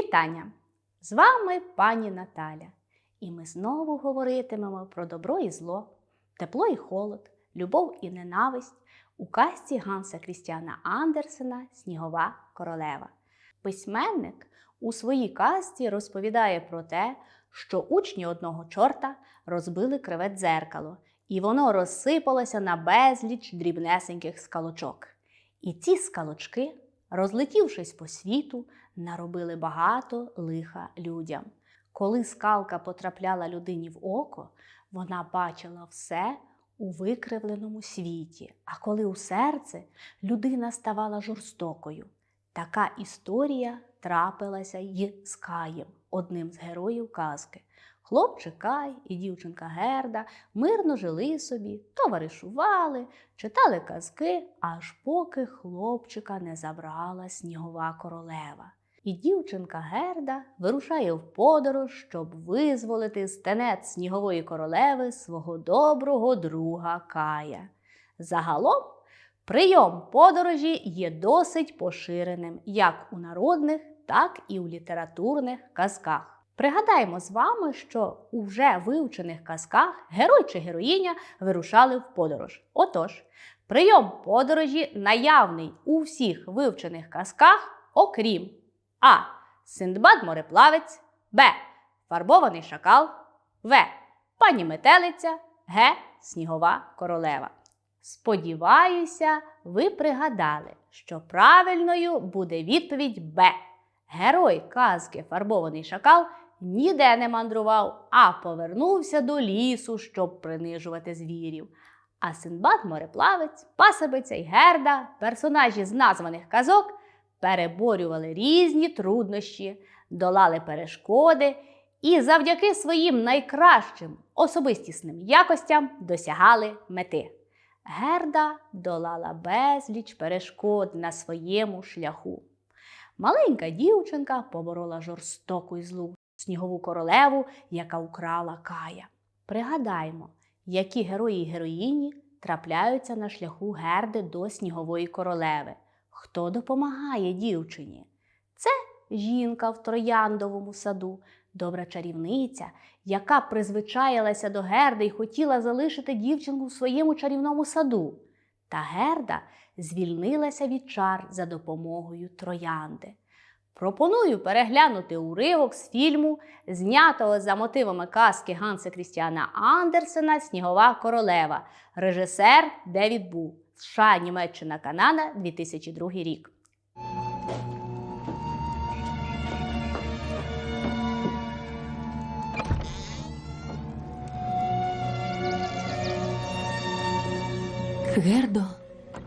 Вітання! З вами пані Наталя. І ми знову говоритимемо про добро і зло, тепло і холод, любов і ненависть у казці Ганса Крістіана Андерсена Снігова королева. Письменник у своїй казці розповідає про те, що учні одного чорта розбили криве дзеркало, і воно розсипалося на безліч дрібнесеньких скалочок. І ці скалочки, розлетівшись по світу, наробили багато лиха людям. Коли скалка потрапляла людині в око, вона бачила все у викривленому світі, а коли у серце людина ставала жорстокою. Така історія трапилася й з Каєм, одним з героїв казки. Хлопчик Кай і дівчинка Герда мирно жили собі, товаришували, читали казки, аж поки хлопчика не забрала снігова королева. І дівчинка Герда вирушає в подорож, щоб визволити з тенет снігової королеви свого доброго друга Кая. Загалом, прийом подорожі є досить поширеним як у народних, так і у літературних казках. Пригадаємо з вами, що у вже вивчених казках герой чи героїня вирушали в подорож. Отож, прийом подорожі наявний у всіх вивчених казках, окрім А. Синдбад мореплавець, Б. Фарбований шакал, В. Пані метелиця, Г. Снігова королева. Сподіваюся, ви пригадали, що правильною буде відповідь Б. Герой казки Фарбований шакал ніде не мандрував, а повернувся до лісу, щоб принижувати звірів. А Синдбад мореплавець, пасабиця й герда, персонажі з названих казок, переборювали різні труднощі, долали перешкоди і завдяки своїм найкращим особистісним якостям досягали мети. Герда долала безліч перешкод на своєму шляху. Маленька дівчинка поборола жорстоку й злу снігову королеву, яка украла Кая. Пригадаймо, які герої й героїні трапляються на шляху Герди до снігової королеви. Хто допомагає дівчині? Це жінка в трояндовому саду, добра чарівниця, яка призвичаїлася до Герди і хотіла залишити дівчинку в своєму чарівному саду. Та Герда звільнилася від чар за допомогою троянди. Пропоную переглянути уривок з фільму, знятого за мотивами казки Ганса Крістіана Андерсена Снігова королева, режисер Девід Бу, США, Німеччина, Канада, 2002 рік. Гердо,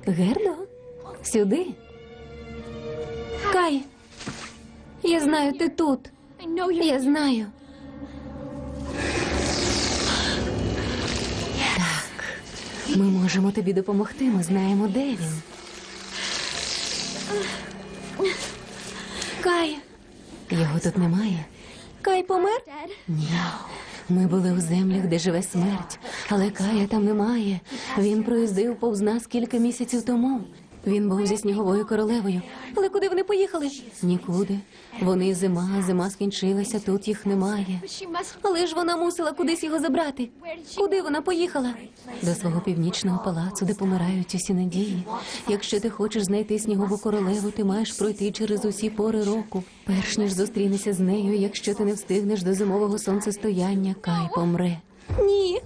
Гердо, сюди. Кай, я знаю, ти тут. Я знаю. Так, ми можемо тобі допомогти. Ми знаємо, де він. Кай. Його тут немає. Кай помер? Ні. Ми були у землях, де живе смерть, але Кая там немає. Він проїздив повз нас кілька місяців тому. Він був зі сніговою королевою. Але куди вони поїхали? Нікуди. Вони зима, зима скінчилася, тут їх немає. Але ж вона мусила кудись його забрати. Куди вона поїхала? До свого північного палацу, де помирають усі надії. Якщо ти хочеш знайти снігову королеву, ти маєш пройти через усі пори року. Перш ніж зустрінешся з нею, якщо ти не встигнеш до зимового сонцестояння, Кай помре. Ні.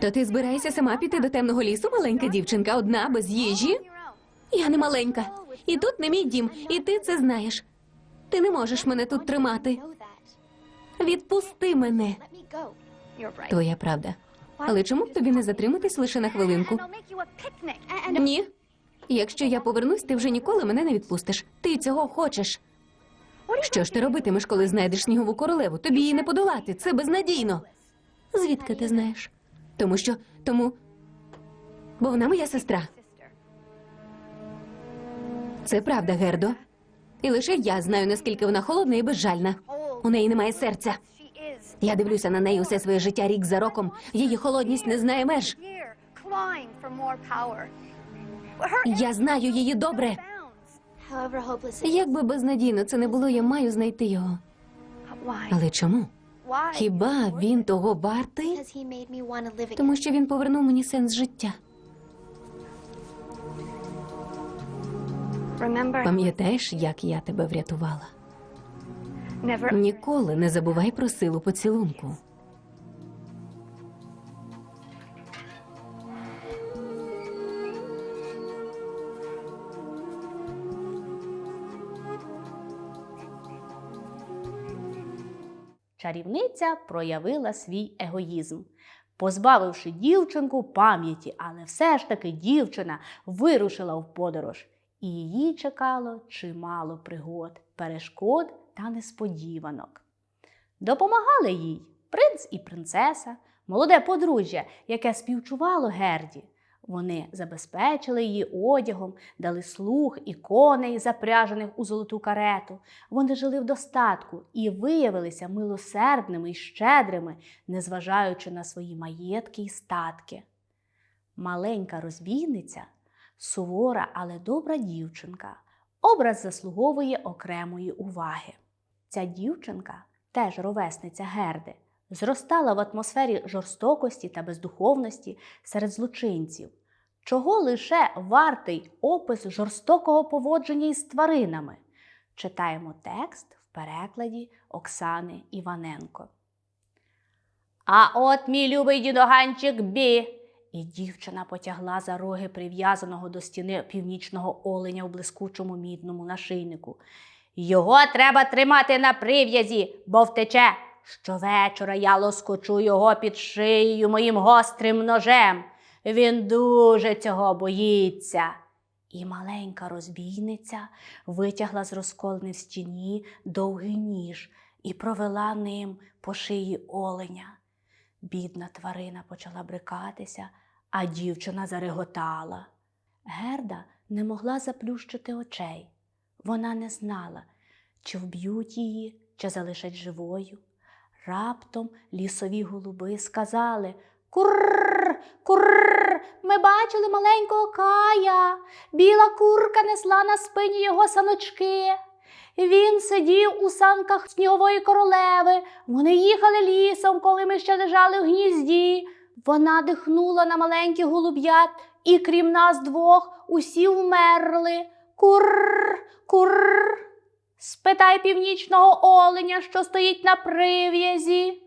То ти збираєшся сама піти до темного лісу, маленька дівчинка, одна без їжі? Я не маленька. І тут не мій дім, і ти це знаєш. Ти не можеш мене тут тримати. Відпусти мене. Твоя правда. Але чому б тобі не затриматись лише на хвилинку? Ні. Якщо я повернусь, ти вже ніколи мене не відпустиш. Ти цього хочеш. Що ж ти робитимеш, коли знайдеш снігову королеву? Тобі її не подолати. Це безнадійно. Звідки ти знаєш? Тому що тому. Бо вона моя сестра. Це правда, Гердо. І лише я знаю, наскільки вона холодна і безжальна. У неї немає серця. Я дивлюся на неї усе своє життя рік за роком. Її холодність не знає меж. Я знаю її добре. Як би безнадійно це не було, я маю знайти його. Але чому? Хіба він того вартий? Тому що він повернув мені сенс життя. Пам'ятаєш, як я тебе врятувала? Ніколи не забувай про силу поцілунку. Чарівниця проявила свій егоїзм, позбавивши дівчинку пам'яті, але все ж таки дівчина вирушила в подорож, і її чекало чимало пригод, перешкод та несподіванок. Допомагали їй принц і принцеса, молоде подружжя, яке співчувало Герді. Вони забезпечили її одягом, дали слуг і коней, запряжених у золоту карету. Вони жили в достатку і виявилися милосердними й щедрими, незважаючи на свої маєтки й статки. Маленька розбійниця, сувора, але добра дівчинка, образ заслуговує окремої уваги. Ця дівчинка, теж ровесниця Герди, зростала в атмосфері жорстокості та бездуховності серед злочинців, чого лише вартий опис жорстокого поводження із тваринами. Читаємо текст в перекладі Оксани Іваненко. А от мій любий дідоганчик бі. І дівчина потягла за роги прив'язаного до стіни північного оленя у блискучому мідному нашийнику. Його треба тримати на прив'язі, бо втече. Щовечора я лоскочу його під шиєю моїм гострим ножем. Він дуже цього боїться. І маленька розбійниця витягла з розколини в стіні довгий ніж і провела ним по шиї оленя. Бідна тварина почала брикатися, а дівчина зареготала. Герда не могла заплющити очей. Вона не знала, чи вб'ють її, чи залишать живою. Раптом лісові голуби сказали Курр, курр, ми бачили маленького кая. Біла курка несла на спині його саночки. Він сидів у санках снігової королеви. Вони їхали лісом, коли ми ще лежали в гнізді. Вона дихнула на маленьких голуб'ят, і крім нас двох, усі вмерли. Курр, курр. Спитай північного оленя, що стоїть на прив'язі.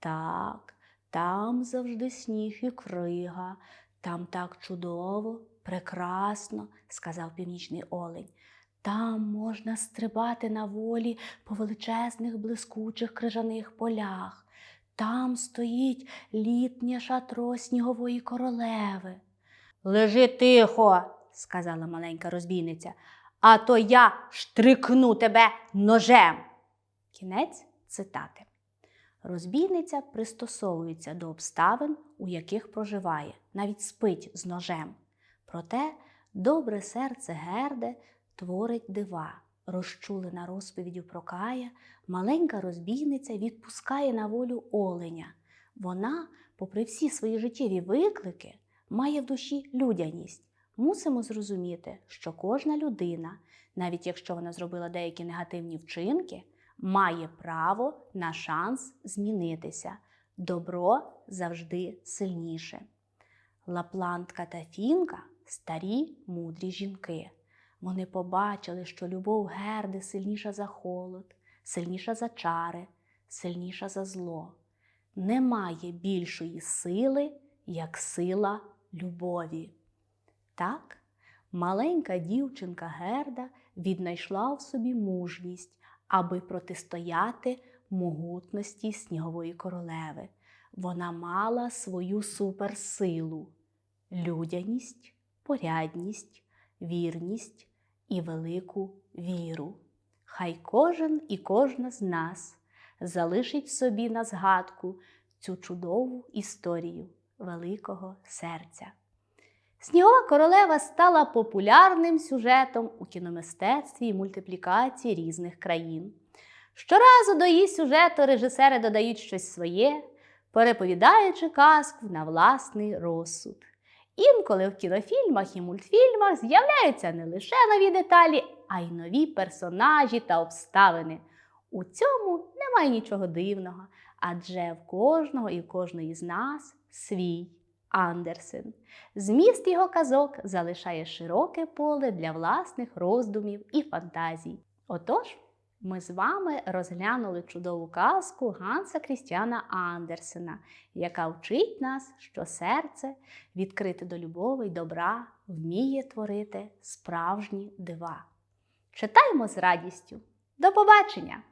Так, там завжди сніг і крига, там так чудово, прекрасно, сказав північний олень. Там можна стрибати на волі по величезних блискучих крижаних полях. Там стоїть літнє шатро снігової королеви. Лежи тихо, сказала маленька розбійниця, а то я штрикну тебе ножем. Кінець цитати. Розбійниця пристосовується до обставин, у яких проживає, навіть спить з ножем. Проте добре серце Герде творить дива. Розчулена розповіддю про Кая, маленька розбійниця відпускає на волю оленя. Вона, попри всі свої життєві виклики, має в душі людяність. Мусимо зрозуміти, що кожна людина, навіть якщо вона зробила деякі негативні вчинки, має право на шанс змінитися. Добро завжди сильніше. Лаплантка та Фінка старі мудрі жінки. Вони побачили, що любов Герди сильніша за холод, сильніша за чари, сильніша за зло. Немає більшої сили, як сила любові. Так, маленька дівчинка Герда віднайшла в собі мужність, аби протистояти могутності снігової королеви. Вона мала свою суперсилу людяність, порядність, вірність і велику віру. Хай кожен і кожна з нас залишить собі на згадку цю чудову історію великого серця. Снігова королева стала популярним сюжетом у кіномистецтві і мультиплікації різних країн. Щоразу до її сюжету режисери додають щось своє, переповідаючи казку на власний розсуд. Інколи в кінофільмах і мультфільмах з'являються не лише нові деталі, а й нові персонажі та обставини. У цьому немає нічого дивного, адже в кожного і в кожної з нас свій Андерсен. Зміст його казок залишає широке поле для власних роздумів і фантазій. Отож, ми з вами розглянули чудову казку Ганса Крістіана Андерсена, яка вчить нас, що серце відкрите до любові й добра вміє творити справжні дива. Читаємо з радістю. До побачення!